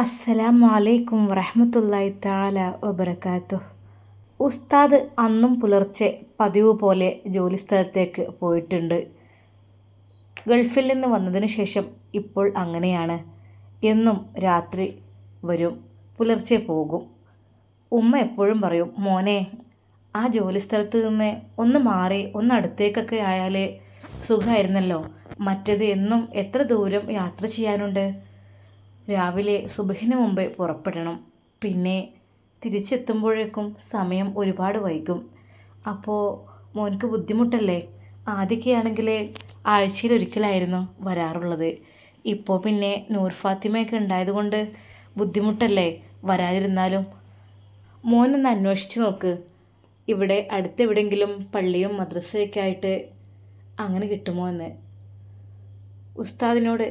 അസ്സലാമു അലൈക്കും വറഹമത്തല്ലായി താല വബർക്കാത്തു ഉസ്താദ് അന്നും പുലർച്ചെ പതിവ് പോലെ സ്ഥലത്തേക്ക് പോയിട്ടുണ്ട്. ഗൾഫിൽ നിന്ന് വന്നതിന് ശേഷം ഇപ്പോൾ അങ്ങനെയാണ്. എന്നും രാത്രി വരും പുലർച്ചെ പോകും. ഉമ്മ എപ്പോഴും പറയും മോനെ ആ ജോലി ജോലിസ്ഥലത്ത് നിന്ന് ഒന്ന് മാറി ഒന്ന് അടുത്തേക്കൊക്കെ ആയാൽ സുഖമായിരുന്നല്ലോ മറ്റേത് എന്നും എത്ര ദൂരം യാത്ര ചെയ്യാനുണ്ട്? രാവിലെ സുബഹിന് മുമ്പേ പുറപ്പെടണം. പിന്നെ തിരിച്ചെത്തുമ്പോഴേക്കും സമയം ഒരുപാട് വൈകും. അപ്പോൾ മോനിക്ക് ബുദ്ധിമുട്ടല്ലേ? ആദ്യമൊക്കെയാണെങ്കിൽ ആഴ്ചയിൽ ഒരിക്കലായിരുന്നു വരാറുള്ളത്. ഇപ്പോൾ പിന്നെ നൂർ ഫാത്തിമയൊക്കെ ഉണ്ടായതുകൊണ്ട് ബുദ്ധിമുട്ടല്ലേ വരാതിരുന്നാലും? മോനൊന്ന് അന്വേഷിച്ച് നോക്ക്. ഇവിടെ അടുത്തെവിടെങ്കിലും പള്ളിയും മദ്രസയൊക്കെ ആയിട്ട് അങ്ങനെ കിട്ടുമോ എന്ന്. ഉസ്താദിനോട്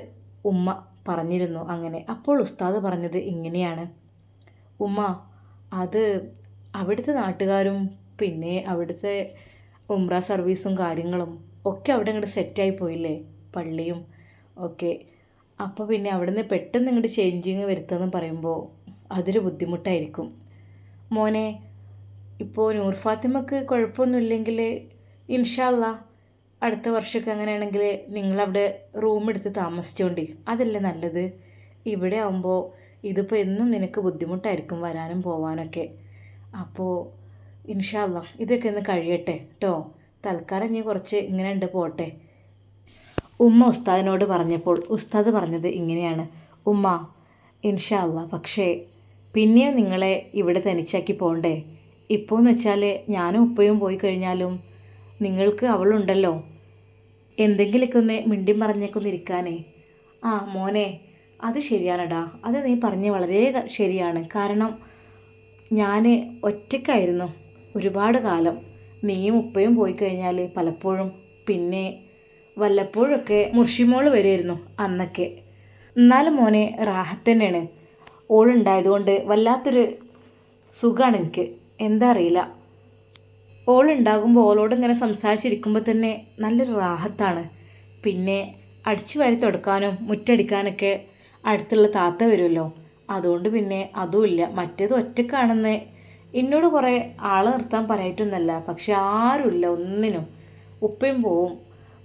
ഉമ്മ പറഞ്ഞിരുന്നു അങ്ങനെ. അപ്പോൾ ഉസ്താദ് പറഞ്ഞത് ഇങ്ങനെയാണ്. ഉമ്മ അത് അവിടുത്തെ നാട്ടുകാരും പിന്നെ അവിടുത്തെ ഉംറ സർവീസും കാര്യങ്ങളും ഒക്കെ അവിടെ ഇങ്ങോട്ട് സെറ്റായി പോയില്ലേ പള്ളിയും ഒക്കെ. അപ്പോൾ പിന്നെ അവിടെ നിന്ന് പെട്ടെന്ന് ഇങ്ങോട്ട് ചേഞ്ചിങ് വരുത്തുമെന്ന് പറയുമ്പോൾ അതൊരു ബുദ്ധിമുട്ടായിരിക്കും. മോനെ ഇപ്പോൾ നൂർ ഫാത്തിമക്ക് കുഴപ്പമൊന്നുമില്ലെങ്കിൽ ഇൻഷാല്ല അടുത്ത വർഷമൊക്കെ അങ്ങനെയാണെങ്കിൽ നിങ്ങളവിടെ റൂം എടുത്ത് താമസിച്ചോണ്ടി. അതല്ലേ നല്ലത്? ഇവിടെ ആകുമ്പോൾ ഇതിപ്പോൾ എന്നും നിനക്ക് ബുദ്ധിമുട്ടായിരിക്കും വരാനും പോവാനൊക്കെ. അപ്പോൾ ഇൻഷാല്ല ഇതൊക്കെ ഒന്ന് കഴിയട്ടെ കേട്ടോ തൽക്കാലം ഞാൻ കുറച്ച് ഇങ്ങനെ ഉണ്ട് പോട്ടെ. ഉമ്മ ഉസ്താദിനോട് പറഞ്ഞപ്പോൾ ഉസ്താദ് പറഞ്ഞത് ഇങ്ങനെയാണ്. ഉമ്മ ഇൻഷാല്ല പക്ഷേ പിന്നെയും നിങ്ങളെ ഇവിടെ തനിച്ചാക്കി പോകണ്ടേ ഇപ്പോൾ എന്ന് വെച്ചാൽ ഞാനും ഉപ്പയും പോയി കഴിഞ്ഞാലും നിങ്ങൾക്ക് അവളുണ്ടല്ലോ. എന്തെങ്കിലുമൊക്കെ ഒന്ന് മിണ്ടി പറഞ്ഞൊക്കെ ഒന്ന് ഇരിക്കാനേ ആ മോനെ അത് ശരിയാണടാ. അത് നീ പറഞ്ഞ് വളരെ ശരിയാണ്. കാരണം ഞാൻ ഒറ്റയ്ക്കായിരുന്നു ഒരുപാട് കാലം. നീയും ഉപ്പയും പോയി കഴിഞ്ഞാൽ പലപ്പോഴും പിന്നെ വല്ലപ്പോഴൊക്കെ മുർഷിമോൾ വരുമായിരുന്നു അന്നൊക്കെ. എന്നാലും മോനെ റാഹത്ത് തന്നെയാണ്. ഓളുണ്ടായതുകൊണ്ട് വല്ലാത്തൊരു സുഖമാണ് എനിക്ക്. എന്താ അറിയില്ല. ഓളുണ്ടാകുമ്പോൾ ഓളോട് ഇങ്ങനെ സംസാരിച്ചിരിക്കുമ്പോൾ തന്നെ നല്ലൊരു റാഹത്താണ്. പിന്നെ അടിച്ചു വാരി തുടക്കാനും മുറ്റടിക്കാനൊക്കെ അടുത്തുള്ള താത്ത വരുമല്ലോ അതുകൊണ്ട് പിന്നെ അതുമില്ല മറ്റേത് ഒറ്റക്കാണെന്ന് എന്നോട് കുറേ ആളെ നിർത്താൻ പറയായിട്ടൊന്നല്ല പക്ഷെ ആരുമില്ല ഒന്നിനും. ഉപ്പയും പോവും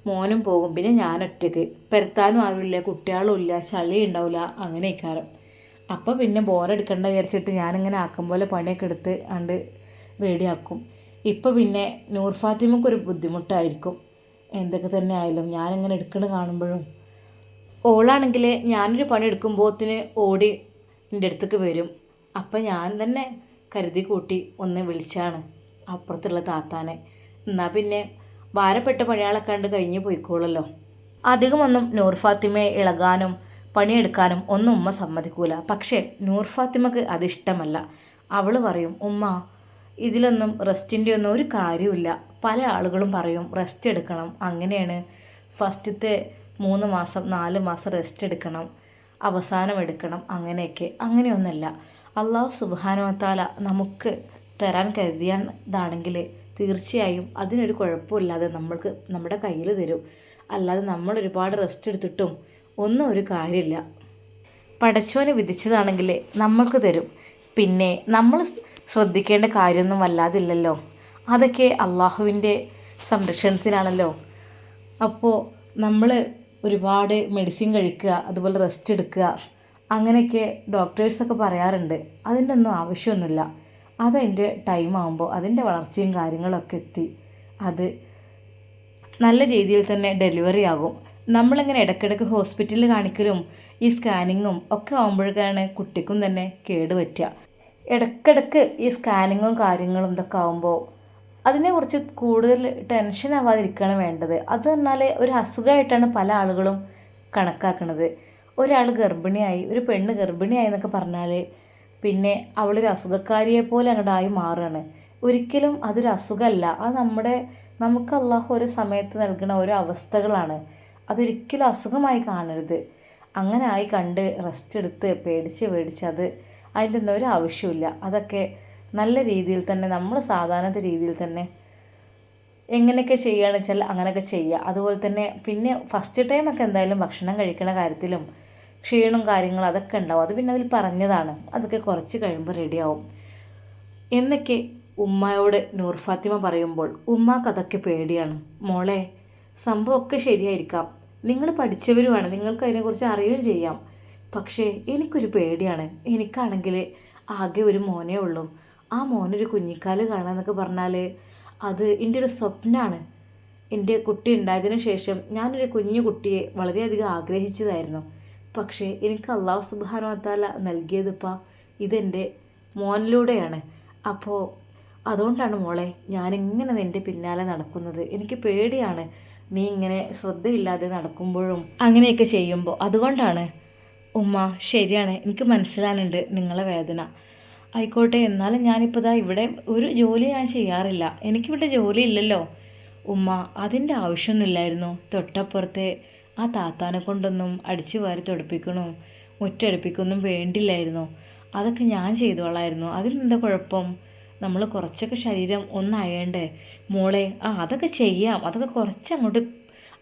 മോനും പോകും. പിന്നെ ഞാൻ ഒറ്റയ്ക്ക് പെരത്താനും ആരുമില്ല കുട്ടികളും ഇല്ല ചളി ഉണ്ടാവില്ല അങ്ങനെ ഇക്കാരം. അപ്പോൾ പിന്നെ ബോറെടുക്കണ്ട വിചാരിച്ചിട്ട് ഞാനിങ്ങനെ ആക്കും പോലെ പണിയൊക്കെ എടുത്ത് അണ്ട് റെഡിയാക്കും. ഇപ്പോൾ പിന്നെ നൂർ ഫാത്തിമക്ക് ഒരു ബുദ്ധിമുട്ടായിരിക്കും. എന്തൊക്കെ തന്നെ ആയാലും ഞാനിങ്ങനെ എടുക്കണ കാണുമ്പോഴും. ഓളാണെങ്കിൽ ഞാനൊരു പണി എടുക്കുമ്പോത്തിന് ഓടി എന്റെ അടുത്തേക്ക് വരും. അപ്പം ഞാൻ തന്നെ കരുതി കൂട്ടി ഒന്ന് വിളിച്ചാണ് അപ്പുറത്തുള്ള താത്താനെ. എന്നാൽ പിന്നെ ഭാരപ്പെട്ട പണികളൊക്കെ കണ്ട് കഴിഞ്ഞ് പോയിക്കോളല്ലോ. അധികമൊന്നും നൂർ ഫാത്തിമയെ ഇളകാനും പണിയെടുക്കാനും ഒന്നും ഉമ്മ സമ്മതിക്കൂല. പക്ഷേ നൂർ ഫാത്തിമക്ക് അതിഷ്ടമല്ല അവൾ പറയും ഉമ്മ ഇതിലൊന്നും റെസ്റ്റിന്റെ ഒന്നും ഒരു കാര്യമില്ല പല ആളുകളും പറയും റെസ്റ്റ് എടുക്കണം. അങ്ങനെയാണ് ഫസ്റ്റത്തെ മൂന്ന് മാസം നാല് മാസം റെസ്റ്റ് എടുക്കണം അവസാനം എടുക്കണം അങ്ങനെയൊക്കെ. അങ്ങനെയൊന്നല്ല അള്ളാഹു സുബാനുവത്താല നമുക്ക് തരാൻ കരുതിയതാണെങ്കിൽ തീർച്ചയായും അതിനൊരു കുഴപ്പമില്ലാതെ നമ്മൾക്ക് നമ്മുടെ കയ്യിൽ തരും. അല്ലാതെ നമ്മൾ ഒരുപാട് റെസ്റ്റ് എടുത്തിട്ടും ഒന്നും ഒരു കാര്യമില്ല. പടച്ചോന് വിധിച്ചതാണെങ്കിൽ നമ്മൾക്ക് തരും. പിന്നെ നമ്മൾ ശ്രദ്ധിക്കേണ്ട കാര്യമൊന്നും വല്ലാതില്ലല്ലോ. അതൊക്കെ അള്ളാഹുവിന്റെ സംരക്ഷണത്തിനാണല്ലോ. അപ്പോൾ നമ്മൾ ഒരുപാട് മെഡിസിൻ കഴിക്കുക അതുപോലെ റെസ്റ്റ് എടുക്കുക അങ്ങനെയൊക്കെ ഡോക്ടേഴ്സൊക്കെ പറയാറുണ്ട്. അതിന്റെ ഒന്നും ആവശ്യമൊന്നുമില്ല അതതിന്റെ ടൈം ആകുമ്പോൾ അതിന്റെ വളർച്ചയും കാര്യങ്ങളൊക്കെ എത്തി അത് നല്ല രീതിയിൽ തന്നെ ഡെലിവറി ആകും. നമ്മളിങ്ങനെ ഇടയ്ക്കിടയ്ക്ക് ഹോസ്പിറ്റലിൽ കാണിക്കലും ഈ സ്കാനിങ്ങും ഒക്കെ ആകുമ്പോഴേക്കാണ് കുട്ടിക്കും തന്നെ കേട് പറ്റുക. ഇടയ്ക്കിടയ്ക്ക് ഈ സ്കാനിങ്ങും കാര്യങ്ങളും ഇതൊക്കെ ആകുമ്പോൾ അതിനെക്കുറിച്ച് കൂടുതൽ ടെൻഷൻ ആവാതിരിക്കുകയാണ് വേണ്ടത്. അത് എന്നാൽ ഒരു അസുഖമായിട്ടാണ് പല ആളുകളും കണക്കാക്കുന്നത് ഒരാൾ ഗർഭിണിയായി ഒരു പെണ്ണ് ഗർഭിണിയായി എന്നൊക്കെ പറഞ്ഞാൽ പിന്നെ അവളൊരു അസുഖക്കാരിയെ പോലെ അങ്ങോട്ടായി മാറുകയാണ്. ഒരിക്കലും അതൊരു അസുഖമല്ല. അത് നമ്മുടെ നമുക്ക് അള്ളാഹു ഒരു സമയത്ത് നൽകുന്ന ഓരോ അവസ്ഥകളാണ്. അതൊരിക്കലും അസുഖമായി കാണരുത്. അങ്ങനെ ആയി കണ്ട് റെസ്റ്റ് എടുത്ത് പേടിച്ച് പേടിച്ച് അത് അതിന്റെ ഒന്നും ഒരു ആവശ്യമില്ല അതൊക്കെ നല്ല രീതിയിൽ തന്നെ നമ്മൾ സാധാരണ രീതിയിൽ തന്നെ എങ്ങനെയൊക്കെ ചെയ്യുകയാണെന്ന് വെച്ചാൽ അങ്ങനെയൊക്കെ ചെയ്യുക. അതുപോലെ തന്നെ പിന്നെ ഫസ്റ്റ് ടൈമൊക്കെ എന്തായാലും ഭക്ഷണം കഴിക്കണ കാര്യത്തിലും ക്ഷീണും കാര്യങ്ങളും അതൊക്കെ ഉണ്ടാവും. അത് പിന്നെ അതിൽ പറഞ്ഞതാണ്. അതൊക്കെ കുറച്ച് കഴിയുമ്പോൾ റെഡിയാവും എന്നൊക്കെ ഉമ്മയോട് നൂർ ഫാത്തിമ പറയുമ്പോൾ ഉമ്മാക്ക് അതൊക്കെ പേടിയാണ്. മോളെ സംഭവമൊക്കെ ശരിയായിരിക്കാം. നിങ്ങൾ പഠിച്ചവരുമാണ്. നിങ്ങൾക്ക് അതിനെക്കുറിച്ച് അറിയുകയും ചെയ്യാം. പക്ഷേ എനിക്കൊരു പേടിയാണ്. എനിക്കാണെങ്കിൽ ആകെ ഒരു മോനേ ഉള്ളൂ. ആ മോനൊരു കുഞ്ഞിക്കാൽ കാണാന്നൊക്കെ പറഞ്ഞാൽ അത് എന്റെ ഒരു സ്വപ്നമാണ് എന്റെ കുട്ടി ഉണ്ടായതിനു ശേഷം ഞാനൊരു കുഞ്ഞു കുട്ടിയെ വളരെയധികം ആഗ്രഹിച്ചതായിരുന്നു. പക്ഷേ എനിക്ക് അള്ളാഹു സുബാനുവത്താല നൽകിയതിപ്പോൾ ഇതെന്റെ മോനിലൂടെയാണ്. അപ്പോൾ അതുകൊണ്ടാണ് മോളെ ഞാനിങ്ങനെ നിന്റെ പിന്നാലെ നടക്കുന്നത്? എനിക്ക് പേടിയാണ്. നീ ഇങ്ങനെ ശ്രദ്ധയില്ലാതെ നടക്കുമ്പോഴും അങ്ങനെയൊക്കെ ചെയ്യുമ്പോൾ അതുകൊണ്ടാണ് ഉമ്മ ശരിയാണ്. എനിക്ക് മനസ്സിലാനുണ്ട് നിങ്ങളെ വേദന. ആയിക്കോട്ടെ എന്നാലും ഞാനിപ്പോൾ ദാ ഇവിടെ ഒരു ജോലി ഞാൻ ചെയ്യാറില്ല. എനിക്കിവിടെ ജോലി ഇല്ലല്ലോ. ഉമ്മ അതിന്റെ ആവശ്യമൊന്നുമില്ലായിരുന്നു. തൊട്ടപ്പുറത്തെ ആ താത്താനെ കൊണ്ടൊന്നും അടിച്ചു വാരി തുടപ്പിക്കണോ മുറ്റടുപ്പിക്കൊന്നും വേണ്ടില്ലായിരുന്നു. അതൊക്കെ ഞാൻ ചെയ്തോളായിരുന്നു. അതിനെന്താ കുഴപ്പം? നമ്മൾ കുറച്ചൊക്കെ ശരീരം ഒന്നയേണ്ടേ? മോളെ ആ അതൊക്കെ ചെയ്യാം. അതൊക്കെ കുറച്ചങ്ങോട്ട്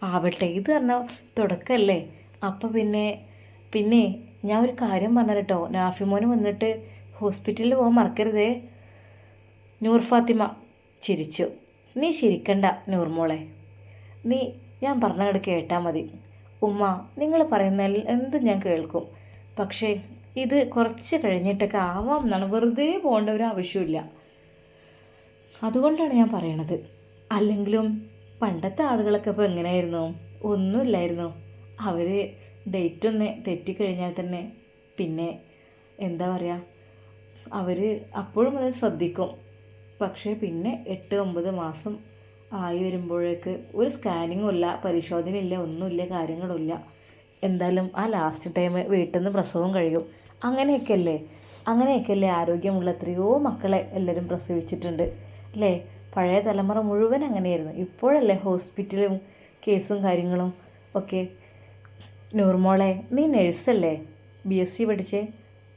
ആവട്ടെ. ഇത് പറഞ്ഞാൽ തുടക്കമല്ലേ അപ്പം പിന്നെ പിന്നെ ഞാൻ ഒരു കാര്യം പറഞ്ഞു കേട്ടോ നാഫിമോന് വന്നിട്ട് ഹോസ്പിറ്റലിൽ പോകാൻ മറക്കരുതേ. നൂർ ഫാത്തിമ ചിരിച്ചു. നീ ചിരിക്കണ്ട നൂർമോളെ. നീ ഞാൻ പറഞ്ഞങ്ങോട്ട് കേട്ടാൽ മതി. ഉമ്മ നിങ്ങൾ പറയുന്ന എന്തും ഞാൻ കേൾക്കും. പക്ഷേ ഇത് കുറച്ച് കഴിഞ്ഞിട്ടൊക്കെ ആവാം എന്നാണ്. വെറുതെ പോകേണ്ട ഒരു ആവശ്യമില്ല അതുകൊണ്ടാണ് ഞാൻ പറയണത്. അല്ലെങ്കിലും പണ്ടത്തെ ആളുകളൊക്കെ ഇപ്പോൾ എങ്ങനെയായിരുന്നു? ഒന്നുമില്ലായിരുന്നു. അവർ ഡേറ്റ് ഒന്ന് തെറ്റിക്കഴിഞ്ഞാൽ തന്നെ പിന്നെ എന്താ പറയുക അവർ അപ്പോഴും അത് ശ്രദ്ധിക്കും. പക്ഷേ പിന്നെ എട്ട് ഒമ്പത് മാസം ആയി വരുമ്പോഴേക്ക് ഒരു സ്കാനിങ്ങും ഇല്ല പരിശോധനയില്ല ഒന്നുമില്ല കാര്യങ്ങളുമില്ല എന്തായാലും ആ ലാസ്റ്റ് ടൈം വീട്ടിൽ നിന്ന് പ്രസവം കഴിയും. അങ്ങനെയൊക്കെയല്ലേ അങ്ങനെയൊക്കെയല്ലേ ആരോഗ്യമുള്ള എത്രയോ മക്കളെ എല്ലാവരും പ്രസവിച്ചിട്ടുണ്ട് അല്ലേ? പഴയ തലമുറ മുഴുവൻ അങ്ങനെയായിരുന്നു. ഇപ്പോഴല്ലേ ഹോസ്പിറ്റലും കേസും കാര്യങ്ങളും ഒക്കെ നൂർമോളെ നീ നഴ്സല്ലേ? ബി എസ് സി പഠിച്ചേ.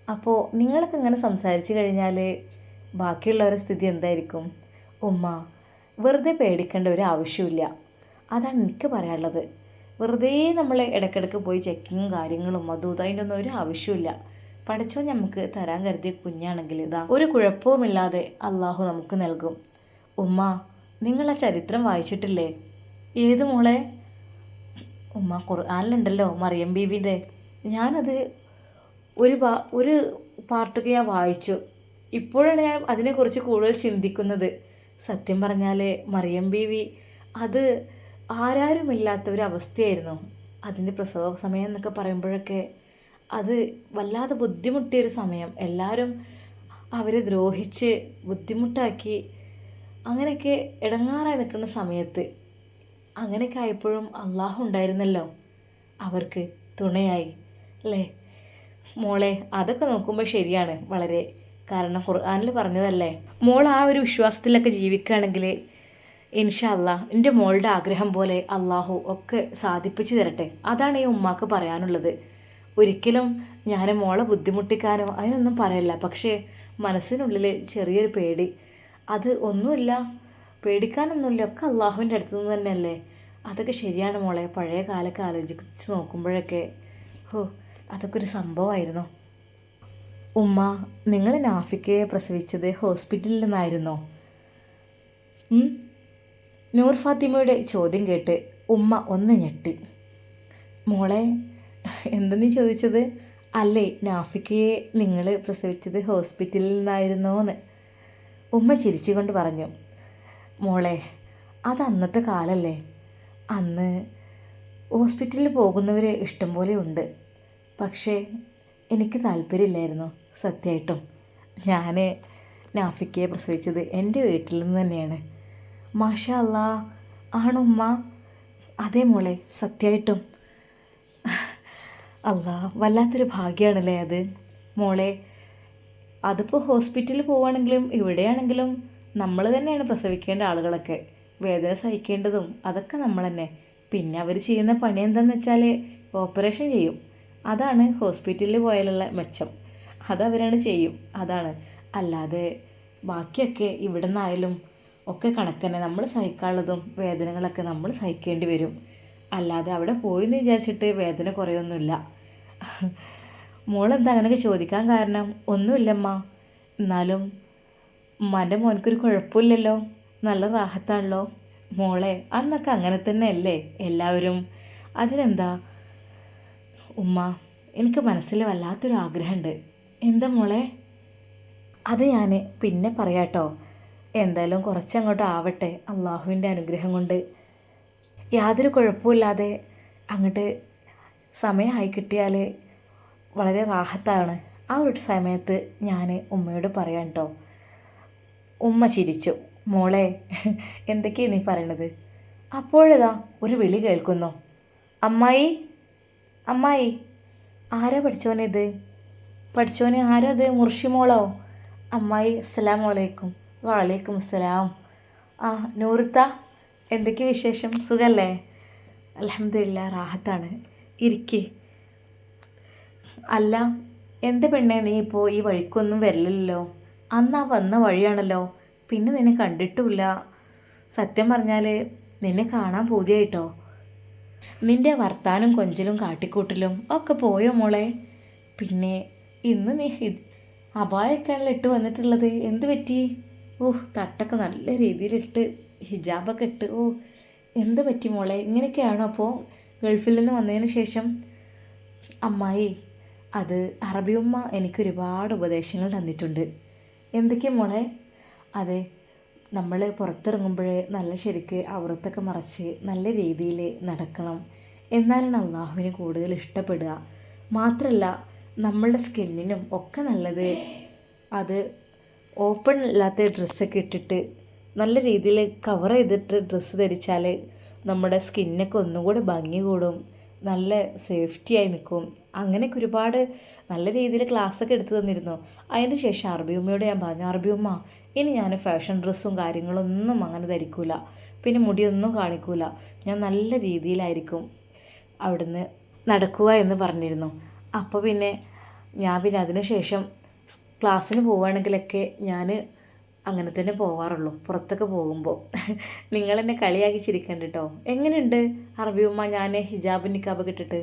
അപ്പോൾ നിങ്ങളൊക്കെ ഇങ്ങനെ സംസാരിച്ച് കഴിഞ്ഞാൽ ബാക്കിയുള്ളവരുടെ സ്ഥിതി എന്തായിരിക്കും? ഉമ്മ വെറുതെ പേടിക്കേണ്ട ഒരു ആവശ്യമില്ല അതാണ് എനിക്ക് പറയാനുള്ളത്. വെറുതെ നമ്മൾ ഇടയ്ക്കിടയ്ക്ക് പോയി ചെക്കിങ്ങും കാര്യങ്ങളും അതും അതിന്റെ ഒന്നും ഒരു ആവശ്യമില്ല പഠിച്ചോ നമുക്ക് തരാൻ കരുതിയ കുഞ്ഞാണെങ്കിൽ ഇതാ ഒരു കുഴപ്പവുമില്ലാതെ അള്ളാഹു നമുക്ക് നൽകും. ഉമ്മ നിങ്ങൾ ആ ചരിത്രം വായിച്ചിട്ടില്ലേ? ഏത് മോളെ? ഉമ്മ ഖുർആാനിലുണ്ടല്ലോ മറിയം ബീവിന്റെ ഞാനത് ഒരു പാ ഒരു പാർട്ടൊക്കെ ഞാൻ വായിച്ചു. ഇപ്പോഴാണ് ഞാൻ അതിനെക്കുറിച്ച് കൂടുതൽ ചിന്തിക്കുന്നത്. സത്യം പറഞ്ഞാൽ മറിയം ബീവി അത് ആരാരുമില്ലാത്ത ഒരു അവസ്ഥയായിരുന്നു അതിന്റെ പ്രസവ സമയം എന്നൊക്കെ പറയുമ്പോഴൊക്കെ അത് വല്ലാതെ ബുദ്ധിമുട്ടിയൊരു സമയം. എല്ലാവരും അവരെ ദ്രോഹിച്ച് ബുദ്ധിമുട്ടാക്കി അങ്ങനെയൊക്കെ ഇടങ്ങാറായി നിൽക്കുന്ന സമയത്ത് അങ്ങനെയൊക്കെ ആയപ്പോഴും അള്ളാഹു ഉണ്ടായിരുന്നല്ലോ. അവർക്ക് തുണയായി അല്ലേ? മോളെ അതൊക്കെ നോക്കുമ്പോൾ ശരിയാണ് വളരെ. കാരണം ഖുർആാനിൽ പറഞ്ഞതല്ലേ മോൾ ആ ഒരു വിശ്വാസത്തിലൊക്കെ ജീവിക്കുകയാണെങ്കിൽ ഇൻഷാ അല്ലാ എന്റെ മോളുടെ ആഗ്രഹം പോലെ അള്ളാഹു ഒക്കെ സാധിപ്പിച്ചു തരട്ടെ. അതാണ് ഈ ഉമ്മാക്ക് പറയാനുള്ളത്. ഒരിക്കലും ഞാൻ മോളെ ബുദ്ധിമുട്ടിക്കാനോ അതിനൊന്നും പറയല്ല. പക്ഷേ മനസ്സിനുള്ളിൽ ചെറിയൊരു പേടി. അത് ഒന്നുമില്ല. പേടിക്കാനൊന്നുമില്ല. ഒക്കെ അള്ളാഹുവിന്റെ അടുത്ത് നിന്ന് തന്നെയല്ലേ? അതൊക്കെ ശരിയാണ് മോളെ. പഴയ കാലൊക്കെ ആലോചിച്ച് നോക്കുമ്പോഴൊക്കെ ഹോ അതൊക്കെ ഒരു സംഭവമായിരുന്നു. ഉമ്മ നിങ്ങൾ നാഫിക്കയെ പ്രസവിച്ചത് ഹോസ്പിറ്റലിൽ നിന്നായിരുന്നോ? നൂർ ഫാത്തിമയുടെ ചോദ്യം കേട്ട് ഉമ്മ ഒന്ന് ഞെട്ടി. മോളെ എന്തെന്നീ ചോദിച്ചത്? അല്ലേ നാഫിക്കയെ നിങ്ങൾ പ്രസവിച്ചത് ഹോസ്പിറ്റലിൽ നിന്നായിരുന്നോന്ന്. ഉമ്മ ചിരിച്ചുകൊണ്ട് പറഞ്ഞു മോളെ അത് അന്നത്തെ കാലല്ലേ? അന്ന് ഹോസ്പിറ്റലിൽ പോകുന്നവർ ഇഷ്ടംപോലെ ഉണ്ട്. പക്ഷേ എനിക്ക് താല്പര്യമില്ലായിരുന്നു സത്യമായിട്ടും ഞാൻ നാഫിക്കയെ പ്രസവിച്ചത് എന്റെ വീട്ടിൽ നിന്ന് തന്നെയാണ്. മാഷാ അല്ലാ ആണുമ്മ അതേ മോളെ സത്യമായിട്ടും അല്ല വല്ലാത്തൊരു ഭാഗ്യമാണല്ലേ അത്. മോളെ അതിപ്പോൾ ഹോസ്പിറ്റലിൽ പോവുകയാണെങ്കിലും ഇവിടെയാണെങ്കിലും നമ്മൾ തന്നെയാണ് പ്രസവിക്കേണ്ട ആളുകളൊക്കെ. വേദന സഹിക്കേണ്ടതും അതൊക്കെ നമ്മൾ തന്നെ പിന്നെ അവർ ചെയ്യുന്ന പണി എന്താണെന്ന് വെച്ചാൽ ഓപ്പറേഷൻ ചെയ്യും. അതാണ് ഹോസ്പിറ്റലിൽ പോയാലുള്ള മെച്ചം. അതവരാണ് ചെയ്യും. അതാണ്. അല്ലാതെ ബാക്കിയൊക്കെ ഇവിടെ നിന്നായാലും ഒക്കെ കണക്കന്നെ. നമ്മൾ സഹിക്കാനുള്ളതും വേദനകളൊക്കെ നമ്മൾ സഹിക്കേണ്ടി വരും. അല്ലാതെ അവിടെ പോയി എന്ന് വിചാരിച്ചിട്ട് വേദന കുറയൊന്നുമില്ല. മോളെന്താ അങ്ങനെയൊക്കെ ചോദിക്കാൻ കാരണം? ഒന്നുമില്ലമ്മ. എന്നാലും ഉമ്മാന്റെ മോനക്കൊരു കുഴപ്പമില്ലല്ലോ. നല്ല റാഹത്താണല്ലോ. മോളെ അന്നൊക്കെ അങ്ങനെ തന്നെ അല്ലേ എല്ലാവരും? അതിനെന്താ? ഉമ്മ എനിക്ക് മനസ്സിൽ വല്ലാത്തൊരു ആഗ്രഹമുണ്ട്. എന്താ മോളെ? അത് ഞാൻ പിന്നെ പറയാട്ടോ. എന്തായാലും കുറച്ചങ്ങോട്ട് ആവട്ടെ അള്ളാഹുവിന്റെ അനുഗ്രഹം കൊണ്ട്. യാതൊരു കുഴപ്പമില്ലാതെ അങ്ങോട്ട് സമയമായി കിട്ടിയാൽ വളരെ റാഹത്താണ്. ആ ഒരു സമയത്ത് ഞാൻ ഉമ്മയോട് പറയാം കേട്ടോ ഉമ്മ ചിരിച്ചു. മോളെ എന്തൊക്കെയാ നീ പറയണത്? അപ്പോഴതാ ഒരു വിളി കേൾക്കുന്നു. അമ്മായി അമ്മായി ആരാ പഠിച്ചോനിത് പഠിച്ചോനെ ആരാ അത് മുർഷി മോളോ? അമ്മായി അസ്സലാം വലൈക്കും വലൈക്കും അസ്സലാം. ആ നൂറുത്ത എന്തൊക്കെ വിശേഷം? സുഖല്ലേ? അലഹമില്ല റാഹത്താണ്. ഇരിക്ക്. അല്ല എന്ത് പെണ്ണെ നീ ഇപ്പോൾ ഈ വഴിക്കൊന്നും വരില്ലല്ലോ അന്ന് ആ വന്ന വഴിയാണല്ലോ പിന്നെ നിന്നെ കണ്ടിട്ടുമില്ല. സത്യം പറഞ്ഞാൽ നിന്നെ കാണാൻ പൂജയായിട്ടോ നിന്റെ വർത്താനും കൊഞ്ചലും കാട്ടിക്കൂട്ടലും ഒക്കെ പോയോ മോളെ? പിന്നെ ഇന്ന് നീ ഇത് അപായൊക്കെയാണല്ലോ ഇട്ട് വന്നിട്ടുള്ളത്. എന്ത് പറ്റി? ഓഹ് തട്ടൊക്കെ നല്ല രീതിയിലിട്ട് ഹിജാബൊക്കെ ഇട്ട്. ഓ എന്ത് പറ്റി മോളെ? ഇങ്ങനെയൊക്കെയാണോ അപ്പോൾ ഗൾഫിൽ നിന്ന് വന്നതിന് ശേഷം? അമ്മായി അത് അറബിയമ്മ എനിക്കൊരുപാട് ഉപദേശങ്ങൾ തന്നിട്ടുണ്ട്. എന്തൊക്കെയാ മോളെ? അതെ. നമ്മൾ പുറത്തിറങ്ങുമ്പോൾ നല്ല ശരിക്ക് അവറത്തൊക്കെ മറച്ച് നല്ല രീതിയിൽ നടക്കണം. എന്നാലാണ് അള്ളാഹുവിന് കൂടുതൽ ഇഷ്ടപ്പെടുക. മാത്രമല്ല നമ്മളുടെ സ്കിന്നിനും ഒക്കെ നല്ലത് അത് ഓപ്പൺ അല്ലാത്ത ഡ്രസ്സൊക്കെ ഇട്ടിട്ട് നല്ല രീതിയിൽ കവർ ചെയ്തിട്ട് ഡ്രസ്സ് ധരിച്ചാൽ നമ്മുടെ സ്കിന്നൊക്കെ ഒന്നുകൂടെ ഭംഗി കൂടും നല്ല സേഫ്റ്റിയായി നിൽക്കും. അങ്ങനെയൊക്കെ ഒരുപാട് നല്ല രീതിയിൽ ക്ലാസ്സൊക്കെ എടുത്തു തന്നിരുന്നു. അതിന് ശേഷം അറബിയമ്മയോട് ഞാൻ പറഞ്ഞു അറബി ഉമ്മ ഇനി ഞാൻ ഫാഷൻ ഡ്രസ്സും കാര്യങ്ങളൊന്നും അങ്ങനെ ധരിക്കൂല. പിന്നെ മുടിയൊന്നും കാണിക്കൂല. ഞാൻ നല്ല രീതിയിലായിരിക്കും അവിടുന്ന് നടക്കുക എന്ന് പറഞ്ഞിരുന്നു. അപ്പോൾ പിന്നെ ഞാൻ പിന്നെ അതിന് ശേഷം ക്ലാസ്സിന് പോവുകയാണെങ്കിലൊക്കെ ഞാൻ അങ്ങനെ തന്നെ പോവാറുള്ളൂ. പുറത്തൊക്കെ പോകുമ്പോൾ നിങ്ങൾ എന്നെ കളിയാക്കി ചിരിക്കണ്ട കേട്ടോ എങ്ങനെയുണ്ട്? അറബി ഞാൻ ഹിജാബ് നിക്കാബൊക്കെ ഇട്ടിട്ട്.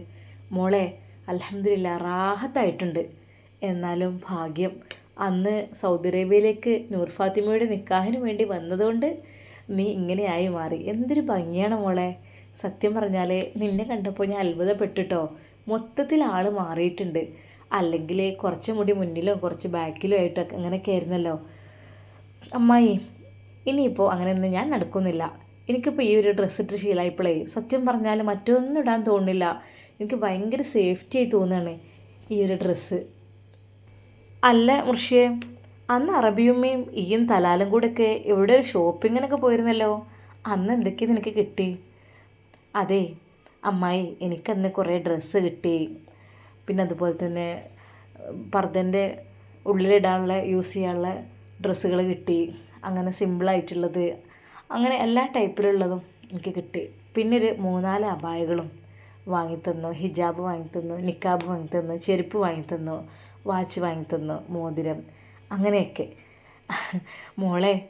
മോളെ അലഹമില്ല റാഹത്തായിട്ടുണ്ട്. എന്നാലും ഭാഗ്യം അന്ന് സൗദി അറേബ്യയിലേക്ക് നൂർ ഫാത്തിമയുടെ നിക്കാഹിന് വേണ്ടി വന്നതുകൊണ്ട് നീ ഇങ്ങനെയായി മാറി. എന്തൊരു ഭംഗിയാണ് മോളെ. സത്യം പറഞ്ഞാൽ നിന്നെ കണ്ടപ്പോൾ ഞാൻ അത്ഭുതപ്പെട്ടിട്ടോ. മൊത്തത്തിൽ ആൾ മാറിയിട്ടുണ്ട്. അല്ലെങ്കിൽ കുറച്ച് മുടി മുന്നിലോ കുറച്ച് ബാക്കിലോ ആയിട്ടൊക്കെ അങ്ങനെയൊക്കെ ആയിരുന്നല്ലോ. അമ്മായി ഇനിയിപ്പോൾ അങ്ങനെയൊന്നും ഞാൻ നടക്കുന്നില്ല. എനിക്കിപ്പോൾ ഈ ഒരു ഡ്രസ്സ് ഇട്ട് ശീലമായപ്പോഴേ സത്യം പറഞ്ഞാൽ മറ്റൊന്നും ഇടാൻ തോന്നുന്നില്ല. എനിക്ക് ഭയങ്കര സേഫ്റ്റി ആയി തോന്നുകയാണ് ഈ ഒരു ഡ്രസ്സ് അല്ല മുർഷിയെ അന്ന് അറബിയുമ്മയും ഈയും തലാലും കൂടെയൊക്കെ എവിടെ ഒരു ഷോപ്പിങ്ങിനൊക്കെ പോയിരുന്നല്ലോ? അന്ന് എന്തൊക്കെ നിനക്ക് കിട്ടി? അതെ അമ്മായി എനിക്കന്ന് കുറേ ഡ്രസ്സ് കിട്ടി. പിന്നെ അതുപോലെ തന്നെ പർദ്ദന്റെ ഉള്ളിലിടാനുള്ള യൂസ് ചെയ്യാനുള്ള ഡ്രസ്സുകൾ കിട്ടി. അങ്ങനെ സിമ്പിളായിട്ടുള്ളത് അങ്ങനെ എല്ലാ ടൈപ്പിലുള്ളതും എനിക്ക് കിട്ടി. പിന്നെ ഒരു മൂന്നാൽ അബായകളും വാങ്ങിത്തന്നു ഹിജാബ് വാങ്ങിത്തന്നു നിക്കാബ് വാങ്ങിത്തന്നു ചെരുപ്പ് വാങ്ങിത്തന്നു. വാച്ച് വാങ്ങിത്തന്നു മോതിരം അങ്ങനെയൊക്കെ. മോളെ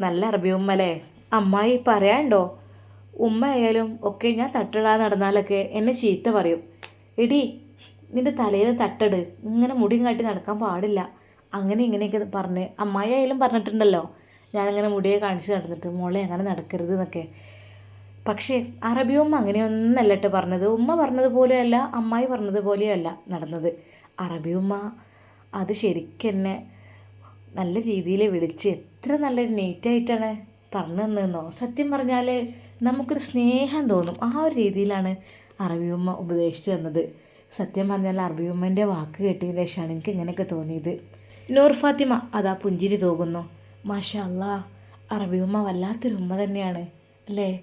നല്ല അറബി ഉമ്മലേ. അമ്മായി പറയാണ്ടോ ഉമ്മ ആയാലും ഒക്കെ ഞാൻ തട്ടിടാതെ നടന്നാലൊക്കെ എന്നെ ചീത്ത പറയും. എടി നിന്റെ തലയിൽ തട്ടട് ഇങ്ങനെ മുടിയും കാട്ടി നടക്കാൻ പാടില്ല. അങ്ങനെ ഇങ്ങനെയൊക്കെ പറഞ്ഞ് അമ്മായി ആയാലും പറഞ്ഞിട്ടുണ്ടല്ലോ. ഞാനിങ്ങനെ മുടിയെ കാണിച്ച് നടന്നിട്ട് മോളെ അങ്ങനെ നടക്കരുത് എന്നൊക്കെ. പക്ഷേ അറബി ഉമ്മ അങ്ങനെയൊന്നല്ല കേട്ടോ പറഞ്ഞത്. ഉമ്മ പറഞ്ഞതുപോലെയല്ല അമ്മായി പറഞ്ഞതുപോലെയല്ല നടന്നത്. അറബി ഉമ്മ അത് ശരിക്കെന്നെ നല്ല രീതിയിൽ വിളിച്ച് എത്ര നല്ല നീറ്റായിട്ടാണ് പറഞ്ഞു തന്നതെന്നോ? സത്യം പറഞ്ഞാൽ നമുക്കൊരു സ്നേഹം തോന്നും. ആ ഒരു രീതിയിലാണ് അറബിയുമ്മ ഉപദേശിച്ചു തന്നത്. സത്യം പറഞ്ഞാൽ അറബിയുമ്മേന്റെ വാക്ക് കേട്ടതിന് ശേഷമാണ് എനിക്ക് ഇങ്ങനെയൊക്കെ തോന്നിയത്. നൂർ ഫാത്തിമ അതാ പുഞ്ചിരി തോകുന്നു. മാഷാ അല്ലാ അറബിയുമ്മ വല്ലാത്തൊരു ഉമ്മ തന്നെയാണ് അല്ലേ?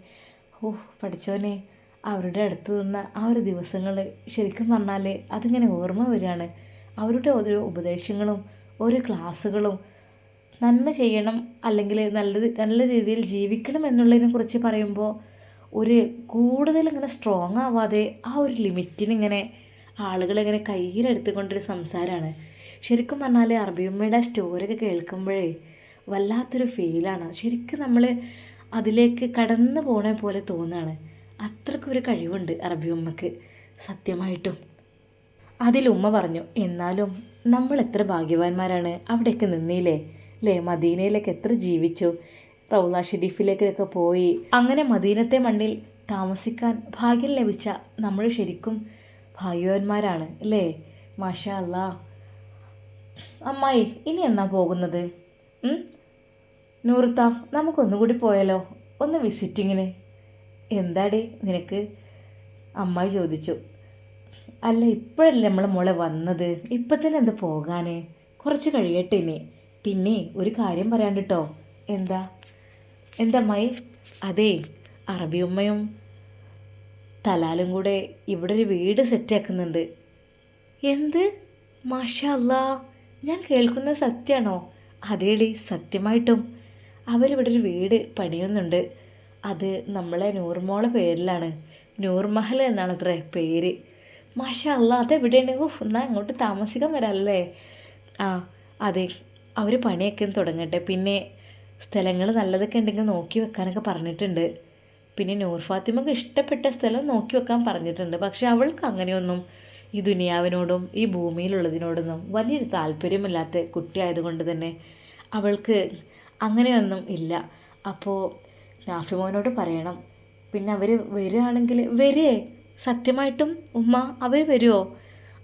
ഓ പഠിച്ചവനെ അവരുടെ അടുത്ത് നിന്ന ആ ഒരു ദിവസങ്ങൾ ശരിക്കും പറഞ്ഞാൽ അതിങ്ങനെ ഓർമ്മ വരികയാണ്. അവരുടെ ഓരോ ഉപദേശങ്ങളും ഓരോ ക്ലാസ്സുകളും നന്മ ചെയ്യണം അല്ലെങ്കിൽ നല്ല നല്ല രീതിയിൽ ജീവിക്കണം എന്നുള്ളതിനെ കുറിച്ച് പറയുമ്പോൾ ഒരു കൂടുതൽ ഇങ്ങനെ സ്ട്രോങ് ആവാതെ ആ ഒരു ലിമിറ്റിനിങ്ങനെ ആളുകളിങ്ങനെ കയ്യിലെടുത്തുകൊണ്ടൊരു സംസാരമാണ് ശരിക്കും പറഞ്ഞാൽ അറബിയമ്മയുടെ സ്റ്റോറിയൊക്കെ കേൾക്കുമ്പോഴേ വല്ലാത്തൊരു ഫീലാണ് ശരിക്കും നമ്മൾ അതിലേക്ക് കടന്നു പോണ പോലെ തോന്നുകയാണ് അത്രയ്ക്കൊരു കഴിവുണ്ട് അറബി ഉമ്മക്ക് സത്യമായിട്ടും. അതിൽ ഉമ്മ പറഞ്ഞു എന്നാലും നമ്മൾ എത്ര ഭാഗ്യവാന്മാരാണ് അവിടെയൊക്കെ നിന്നില്ലേ അല്ലേ മദീനയിലേക്ക് എത്ര ജീവിച്ചു. റൗല ഷെരീഫിലേക്കൊക്കെ പോയി. അങ്ങനെ മദീനത്തെ മണ്ണിൽ താമസിക്കാൻ ഭാഗ്യം ലഭിച്ച നമ്മൾ ശരിക്കും ഭാഗ്യവാന്മാരാണ് അല്ലേ മാഷാ അല്ല അമ്മായി ഇനി എന്നാ പോകുന്നത്? നൂറുത്ത നമുക്കൊന്നുകൂടി പോയാലോ? ഒന്ന് വിസിറ്റിങ്ങിന്. എന്താടി നിനക്ക്? അമ്മായി ചോദിച്ചു. അല്ല ഇപ്പോഴല്ലേ നമ്മളെ മോളെ വന്നത്? ഇപ്പം തന്നെ എന്ത് പോകാൻ കുറച്ച് കഴിയട്ടെ ഇനി. പിന്നെ ഒരു കാര്യം പറയാണ്ട് കേട്ടോ എന്താ? എന്താ അമ്മായി? അതെ അറബി ഉമ്മയും തലാലും കൂടെ ഇവിടെ ഒരു വീട് സെറ്റാക്കുന്നുണ്ട് എന്ത്? മാഷല്ല ഞാൻ കേൾക്കുന്നത് സത്യമാണോ അതേടി സത്യമായിട്ടും. അവരിവിടെ ഒരു വീട് പണിയുന്നുണ്ട്. അത് നമ്മളെ നൂർമോളെ പേരിലാണ്. നൂർമഹൽ എന്നാണ് അത്ര പേര്. മാഷാ അല്ലാത്ത അതെവിടെയാണ്? ഓഹ് എന്നാൽ അങ്ങോട്ട് താമസിക്കാൻ വരാമല്ലേ ആ അതെ അവർ പണിയൊക്കെ തുടങ്ങട്ടെ. പിന്നെ സ്ഥലങ്ങൾ നല്ലതൊക്കെ ഉണ്ടെങ്കിൽ നോക്കി വെക്കാനൊക്കെ പറഞ്ഞിട്ടുണ്ട്. പിന്നെ നൂർ ഫാത്തിമക്ക് ഇഷ്ടപ്പെട്ട സ്ഥലം നോക്കി വെക്കാൻ പറഞ്ഞിട്ടുണ്ട്. പക്ഷെ അവൾക്ക് അങ്ങനെയൊന്നും ഈ ദുനിയാവിനോടും ഈ ഭൂമിയിലുള്ളതിനോടൊന്നും വലിയൊരു താല്പര്യമില്ലാത്ത കുട്ടിയായതുകൊണ്ട് തന്നെ അവൾക്ക് അങ്ങനെയൊന്നും ഇല്ല. അപ്പോൾ നാഫിമോനോട് പറയണം. പിന്നെ അവർ വരികയാണെങ്കിൽ വരേ സത്യമായിട്ടും ഉമ്മ അവർ വരുമോ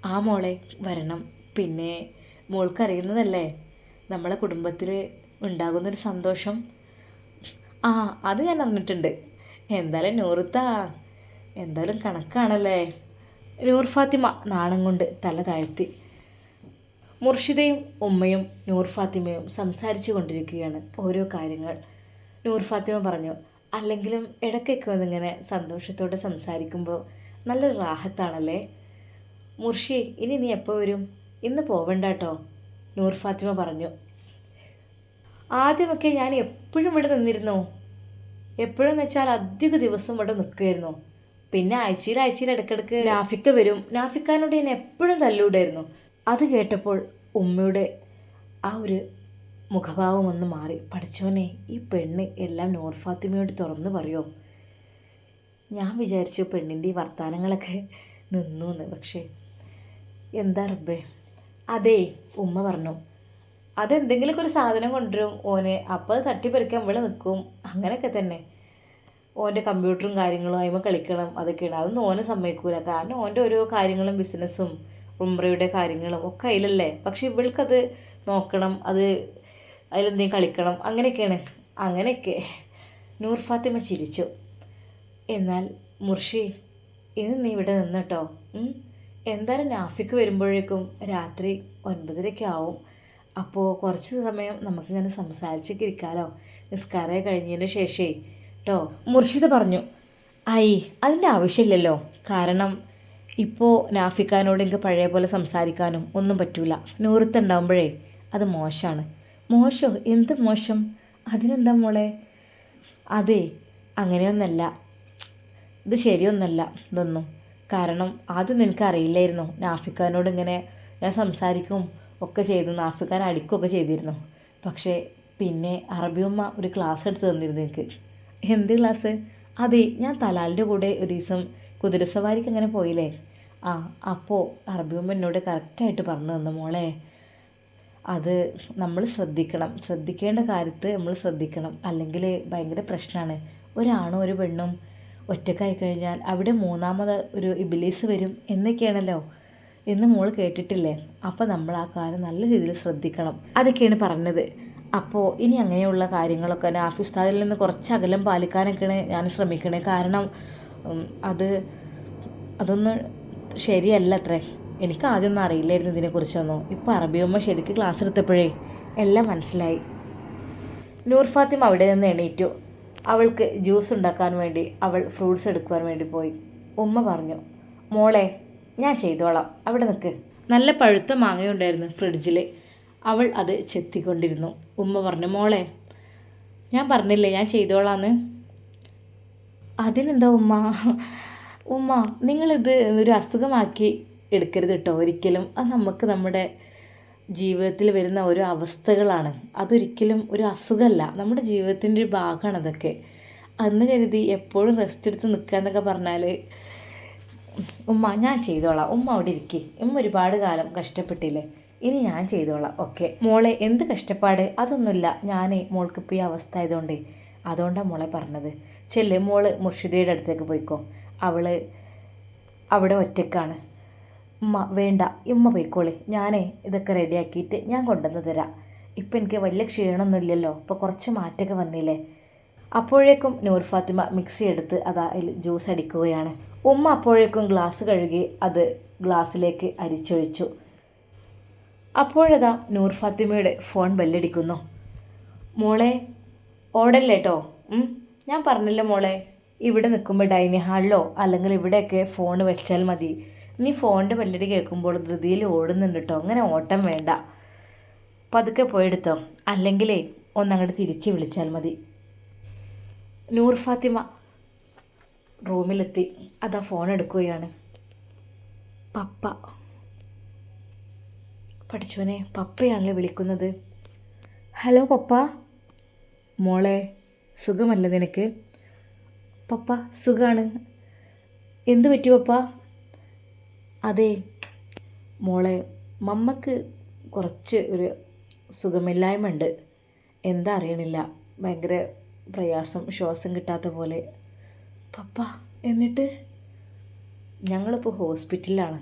ആ മോളെ വരണം. പിന്നെ മോൾക്കറിയുന്നതല്ലേ നമ്മളെ കുടുംബത്തിൽ ഉണ്ടാകുന്നൊരു സന്തോഷം. ആ അത് ഞാൻ അറിഞ്ഞിട്ടുണ്ട്. എന്തായാലും നൂറുത്താ എന്തായാലും കണക്കാണല്ലേ? നൂർ ഫാത്തിമ നാണം കൊണ്ട് തല താഴ്ത്തി. മുർഷിദയും ഉമ്മയും നൂർ ഫാത്തിമയും സംസാരിച്ചു കൊണ്ടിരിക്കുകയാണ് ഓരോ കാര്യങ്ങൾ. നൂർ ഫാത്തിമ പറഞ്ഞു. അല്ലെങ്കിലും ഇടയ്ക്കൊക്കെ വന്നിങ്ങനെ സന്തോഷത്തോടെ സംസാരിക്കുമ്പോൾ നല്ല റാഹത്താണല്ലേ? മുർഷി ഇനി നീ എപ്പോൾ വരും? ഇന്ന് പോവണ്ട കേട്ടോ നൂർ ഫാത്തിമ പറഞ്ഞു. ആദ്യമൊക്കെ ഞാൻ എപ്പോഴും ഇവിടെ നിന്നിരുന്നു? എപ്പോഴും വെച്ചാൽ അധിക ദിവസം ഇവിടെ നിൽക്കുമായിരുന്നു പിന്നെ ആഴ്ചയിൽ ആഴ്ചയിൽ ഇടയ്ക്കിടയ്ക്ക് നാഫിക്ക വരും. നാഫിക്കാനോട് ഞാൻ എപ്പോഴും തല്ലൂടായിരുന്നു അത് കേട്ടപ്പോൾ ഉമ്മയുടെ ആ ഒരു മുഖഭാവം ഒന്ന് മാറി. പഠിച്ചോനെ ഈ പെണ്ണ് എല്ലാം നൂർ ഫാത്തിമയോട് തുറന്ന് പറയോ? ഞാൻ വിചാരിച്ചു പെണ്ണിന്റെ ഈ വർത്തമാനങ്ങളൊക്കെ നിന്നു എന്ന് പക്ഷേ എന്താ റബ്ബേ? അതേ ഉമ്മ പറഞ്ഞു. അതെന്തെങ്കിലുമൊക്കെ ഒരു സാധനം കൊണ്ടുവരും ഓനെ. അപ്പോൾ അത് തട്ടിപ്പറിക്കാൻ ഇവിടെ നിൽക്കും അങ്ങനെയൊക്കെ തന്നെ. ഓന്റെ കമ്പ്യൂട്ടറും കാര്യങ്ങളും അതിമ കളിക്കണം. അതൊക്കെയാണ്. അതൊന്നും ഓനെ സമ്മതിക്കൂല. കാരണം ഓന്റെ ഓരോ കാര്യങ്ങളും ബിസിനസ്സും ഉംറയുടെ കാര്യങ്ങളും ഒക്കെ അതിലല്ലേ പക്ഷേ ഇവൾക്കത് നോക്കണം. അത് അതിലെന്തെങ്കിലും കളിക്കണം? അങ്ങനെയൊക്കെയാണ്. അങ്ങനെയൊക്കെ. നൂർ ഫാത്തിമ ചിരിച്ചു. എന്നാൽ മുർഷി ഇന്ന് നീ ഇവിടെ നിന്ന് കേട്ടോ. എന്തായാലും നാഫിക്ക് വരുമ്പോഴേക്കും രാത്രി ഒൻപതരയ്ക്ക് ആവും. അപ്പോൾ കുറച്ച് സമയം നമുക്കിങ്ങനെ സംസാരിച്ചൊക്കെ ഇരിക്കാമല്ലോ നിസ്കാരം കഴിഞ്ഞതിന് ശേഷേ. കേട്ടോ മുർഷിദ പറഞ്ഞു. ഐ അതിന്റെ ആവശ്യമില്ലല്ലോ. കാരണം ഇപ്പോൾ നാഫിക്കാനോട് എനിക്ക് പഴയ പോലെ സംസാരിക്കാനും ഒന്നും പറ്റൂല. നൂറത്തുണ്ടാവുമ്പോഴേ അത് മോശമാണ്. മോശം? എന്ത് മോശം? അതിനെന്താ മോളെ? അതെ അങ്ങനെയൊന്നല്ല. ഇത് ശരിയൊന്നല്ല ഇതൊന്നും. കാരണം ആദ്യം നിനക്ക് അറിയില്ലായിരുന്നു. നാഫിക്കാനോട് ഇങ്ങനെ ഞാൻ സംസാരിക്കും ഒക്കെ ചെയ്തു. നാഫിക്കാൻ അടിക്കുകയൊക്കെ ചെയ്തിരുന്നു. പക്ഷേ പിന്നെ അറബിയമ്മ ഒരു ക്ലാസ് എടുത്ത് തന്നിരുന്നു എനിക്ക്. എന്ത് ക്ലാസ്? അതെ ഞാൻ തലാലിന്റെ കൂടെ ഒരു ദിവസം കുതിരസവാരിക്ക് അങ്ങനെ പോയില്ലേ? ആ അപ്പോൾ അറബിയമ്മ എന്നോട് കറക്റ്റായിട്ട് പറഞ്ഞു തന്നു മോളെ. അത് നമ്മൾ ശ്രദ്ധിക്കണം. ശ്രദ്ധിക്കേണ്ട കാര്യത്ത് നമ്മൾ ശ്രദ്ധിക്കണം. അല്ലെങ്കിൽ ഭയങ്കര പ്രശ്നമാണ്. ഒരാണും ഒരു പെണ്ണും ഒറ്റക്കായി കഴിഞ്ഞാൽ അവിടെ മൂന്നാമത് ഒരു ഇബിലീസ് വരും എന്നൊക്കെയാണല്ലോ. എന്ന് മോൾ കേട്ടിട്ടില്ലേ? അപ്പോൾ നമ്മൾ ആ കാര്യം നല്ല രീതിയിൽ ശ്രദ്ധിക്കണം. അതൊക്കെയാണ് പറഞ്ഞത്. അപ്പോൾ ഇനി അങ്ങനെയുള്ള കാര്യങ്ങളൊക്കെ നാഫിസ്താദിൽ നിന്ന് കുറച്ച് അകലം പാലിക്കാനൊക്കെയാണ് ഞാൻ ശ്രമിക്കണേ. കാരണം അത് അതൊന്നും ശരിയല്ല അത്രേ എനിക്ക് ആദ്യമൊന്നും അറിയില്ലായിരുന്നു ഇതിനെക്കുറിച്ചൊന്നും. ഇപ്പോൾ അറബിയമ്മ ശരിക്കും ക്ലാസ് എടുത്തപ്പോഴേ എല്ലാം മനസ്സിലായി. നൂർ ഫാത്തിമ അവിടെ നിന്ന് എണീറ്റു. അവൾക്ക് ജ്യൂസ് ഉണ്ടാക്കാൻ വേണ്ടി അവൾ ഫ്രൂട്ട്സ് എടുക്കുവാൻ വേണ്ടി പോയി. ഉമ്മ പറഞ്ഞു മോളെ ഞാൻ ചെയ്തോളാം. അവിടെ നിൽക്ക് നല്ല പഴുത്ത മാങ്ങയുണ്ടായിരുന്നു ഫ്രിഡ്ജിൽ അവൾ അത് ചെത്തിക്കൊണ്ടിരുന്നു. ഉമ്മ പറഞ്ഞു മോളെ ഞാൻ പറഞ്ഞില്ലേ ഞാൻ ചെയ്തോളാന്ന്? അതിനെന്താ ഉമ്മ? ഉമ്മ നിങ്ങളിത് ഒരു അസുഖമാക്കി എടുക്കരുത് കേട്ടോ. ഒരിക്കലും അത് നമുക്ക് നമ്മുടെ ജീവിതത്തിൽ വരുന്ന ഓരോ അവസ്ഥകളാണ്. അതൊരിക്കലും ഒരു അസുഖമല്ല. നമ്മുടെ ജീവിതത്തിന്റെ ഒരു ഭാഗമാണ് അതൊക്കെ. അന്ന് കരുതി എപ്പോഴും റെസ്റ്റ് എടുത്ത് നിൽക്കുക എന്നൊക്കെ പറഞ്ഞാൽ ഉമ്മ ഞാൻ ചെയ്തോളാം. ഉമ്മ അവിടെ ഇരിക്കേ. ഉമ്മ ഒരുപാട് കാലം കഷ്ടപ്പെട്ടില്ലേ? ഇനി ഞാൻ ചെയ്തോളാം. ഓക്കെ. മോളെ എന്ത് കഷ്ടപ്പാട്? അതൊന്നുമില്ല. ഞാനേ മോൾക്ക് ഇപ്പോൾ ഈ അവസ്ഥ ആയതുകൊണ്ട്. അതുകൊണ്ടാണ് മോളെ പറഞ്ഞത്. ചെല്ലേ മോൾ മുർഷിദയുടെ അടുത്തേക്ക് പോയിക്കോ. അവൾ അവിടെ ഒറ്റക്കാണ്. ഉമ്മ വേണ്ട. ഉമ്മ പോയിക്കോളി. ഞാനേ ഇതൊക്കെ റെഡിയാക്കിയിട്ട് ഞാൻ കൊണ്ടുവന്ന് തരാം. ഇപ്പം എനിക്ക് വലിയ ക്ഷീണമൊന്നുമില്ലല്ലോ. ഇപ്പോൾ കുറച്ച് മാറ്റമൊക്കെ വന്നില്ലേ? അപ്പോഴേക്കും നൂർ ഫാത്തിമ മിക്സി എടുത്ത് അത് അതിൽ ജ്യൂസ് അടിക്കുകയാണ്. ഉമ്മ അപ്പോഴേക്കും ഗ്ലാസ് കഴുകി അത് ഗ്ലാസ്സിലേക്ക് അരിച്ചൊഴിച്ചു. അപ്പോഴതാ നൂർ ഫാത്തിമയുടെ ഫോൺ ബെല്ലടിക്കുന്നു. മോളെ ഓടല്ലേട്ടോ ഞാൻ പറഞ്ഞില്ല മോളെ? ഇവിടെ നിൽക്കുമ്പോൾ ഡൈനിങ് ഹാളിലോ അല്ലെങ്കിൽ ഇവിടെയൊക്കെ ഫോൺ വെച്ചാൽ മതി. നീ ഫോണിന്റെ ബെല്ലടി കേൾക്കുമ്പോൾ ധൃതിയിൽ ഓടുന്നുണ്ട് കേട്ടോ അങ്ങനെ ഓട്ടം വേണ്ട. പതുക്കെ പോയെടുത്തോ. അല്ലെങ്കിലേ ഒന്നങ്ങോട്ട് തിരിച്ച് വിളിച്ചാൽ മതി. നൂർ ഫാത്തിമ റൂമിലെത്തി. അതാ ഫോൺ എടുക്കുകയാണ്. പപ്പ. പഠിച്ചോനെ പപ്പയാണല്ലോ വിളിക്കുന്നത്. ഹലോ പപ്പ. മോളെ സുഖമല്ല നിനക്ക്? പപ്പ സുഖമാണ് എന്ത് പറ്റി പപ്പ? അതെ. മോളെ മമ്മക്ക് കുറച്ച് ഒരു സുഖമില്ലായ്മ ഉണ്ട് എന്താ അറിയണില്ല. ഭയങ്കര പ്രയാസം ശ്വാസം കിട്ടാത്ത പോലെ. പപ്പ എന്നിട്ട്? ഞങ്ങളിപ്പോൾ ഹോസ്പിറ്റലിലാണ്.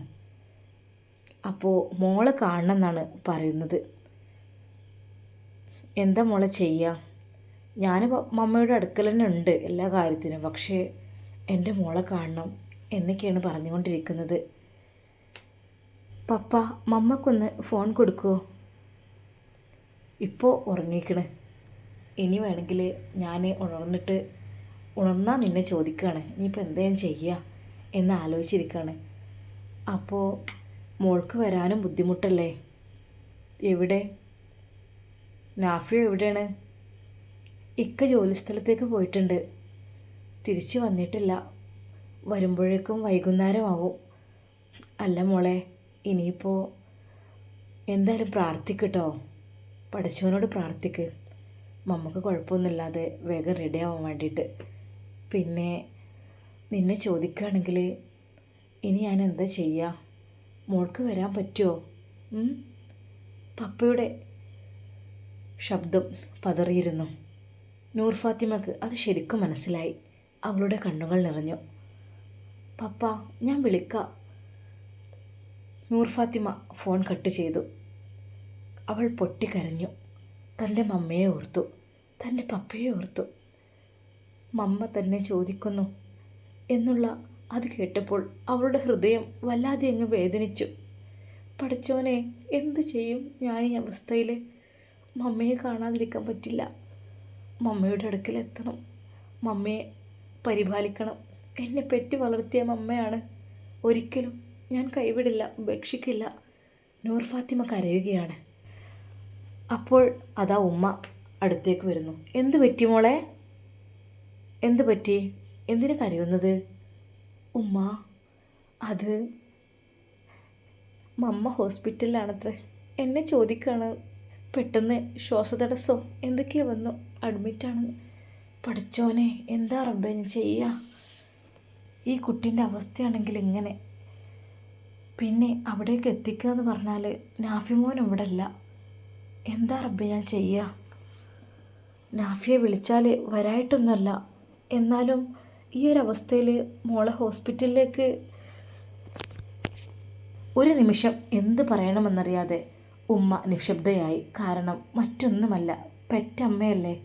അപ്പോൾ മോളെ കാണണം എന്നാണ് പറയുന്നത്. എന്താ മോളെ ചെയ്യുക ഞാൻ മമ്മയുടെ അടുക്കൽ തന്നെ ഉണ്ട് എല്ലാ കാര്യത്തിനും. പക്ഷേ എന്റെ മോളെ കാണണം എന്നൊക്കെയാണ് പറഞ്ഞുകൊണ്ടിരിക്കുന്നത്. പപ്പ മമ്മക്കൊന്ന് ഫോൺ കൊടുക്കുമോ ഇപ്പോൾ ഉറങ്ങിക്കണ്. ഇനി വേണമെങ്കിൽ ഞാൻ ഉണർന്നിട്ട് ഉണർന്നാൽ നിന്നെ ചോദിക്കുകയാണ് ഇനിയിപ്പോൾ എന്തേലും ചെയ്യുക എന്ന് ആലോചിച്ചിരിക്കുകയാണ് അപ്പോൾ മോൾക്ക് വരാനും ബുദ്ധിമുട്ടല്ലേ? എവിടെ? നാഫിയ എവിടെയാണ്? ഇക്ക ജോലിസ്ഥലത്തേക്ക് പോയിട്ടുണ്ട്. തിരിച്ചു വന്നിട്ടില്ല. വരുമ്പോഴേക്കും വൈകുന്നേരമാവും. അല്ല മോളെ ഇനിയിപ്പോൾ എന്തായാലും പ്രാർത്ഥിക്കട്ടോ പഠിച്ചവനോട് പ്രാർത്ഥിക്ക്. നമുക്ക് കുഴപ്പമൊന്നുമില്ലാതെ വേഗം റെഡി ആവാൻ വേണ്ടിയിട്ട്. പിന്നെ നിന്നെ ചോദിക്കുകയാണെങ്കിൽ ഇനി ഞാൻ എന്താ ചെയ്യുക മോൾക്ക് വരാൻ പറ്റുമോ പപ്പയുടെ ശബ്ദം പതറിയിരുന്നു. നൂർ ഫാത്തിമക്ക് അത് ശരിക്കും മനസ്സിലായി. അവളുടെ കണ്ണുകൾ നിറഞ്ഞു. പപ്പ ഞാൻ വിളിക്കാം. നൂർ ഫാത്തിമ ഫോൺ കട്ട് ചെയ്തു. അവൾ പൊട്ടിക്കരഞ്ഞു. തന്റെ മമ്മയെ ഓർത്തു. തന്റെ പപ്പയെ ഓർത്തു. മമ്മ തന്നെ ചോദിക്കുന്നു എന്നുള്ള അത് കേട്ടപ്പോൾ അവളുടെ ഹൃദയം വല്ലാതെ അങ്ങ് വേദനിച്ചു. പഠിച്ചോനെ എന്ത് ചെയ്യും ഞാൻ ഈ അവസ്ഥയിൽ മമ്മയെ കാണാതിരിക്കാൻ പറ്റില്ല. മമ്മയുടെ അടുക്കലെത്തണം മമ്മയെ പരിപാലിക്കണം. എന്നെ പെറ്റി വളർത്തിയ മമ്മയാണ്. ഒരിക്കലും ഞാൻ കൈവിടില്ല ഉപേക്ഷിക്കില്ല. നൂർ ഫാത്തിമ കരയുകയാണ്. അപ്പോൾ അതാ ഉമ്മ അടുത്തേക്ക് വരുന്നു. എന്ത് പറ്റി മോളെ? എന്ത് പറ്റി? എന്തിനു കരയുന്നത്? ഉമ്മ അത് മമ്മ ഹോസ്പിറ്റലിലാണത്രേ. എന്നെ ചോദിക്കുകയാണ് പെട്ടെന്ന് ശ്വാസതടസ്സോ എന്തൊക്കെയോ വന്നു. അഡ്മിറ്റാണ്. പഠിച്ചോനെ എന്താ റബ്ബേ ഞാൻ ചെയ്യുക ഈ കുട്ടീന്റെ അവസ്ഥയാണെങ്കിൽ ഇങ്ങനെ. പിന്നെ അവിടേക്ക് എത്തിക്കുക എന്ന് പറഞ്ഞാൽ നാഫിമോൻ ഇവിടെ അല്ല എന്താ റബ്ബ് ഞാൻ ചെയ്യുക നാഫിയെ വിളിച്ചാൽ വരായിട്ടൊന്നുമല്ല. എന്നാലും ഈ ഒരു അവസ്ഥയിൽ മോളെ ഹോസ്പിറ്റലിലേക്ക് ഒരു നിമിഷം എന്ത് പറയണമെന്നറിയാതെ ഉമ്മ നിശബ്ദയായി. കാരണം മറ്റൊന്നുമല്ല പെറ്റമ്മയല്ലേ?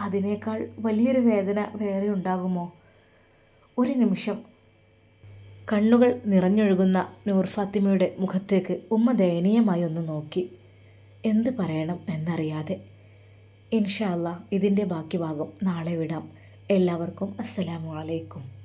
അതിനേക്കാൾ വലിയൊരു വേദന വേറെ ഉണ്ടാകുമോ? ഒരു നിമിഷം കണ്ണുകൾ നിറഞ്ഞൊഴുകുന്ന നൂർ ഫാത്തിമയുടെ മുഖത്തേക്ക് ഉമ്മ ദയനീയമായി ഒന്ന് നോക്കി. എന്ത് പറയണം എന്നറിയാതെ. ഇൻഷാല്ല ഇതിന്റെ ബാക്കി ഭാഗം നാളെ വിടാം. എല്ലാവർക്കും അസ്സലാമു അലൈക്കും.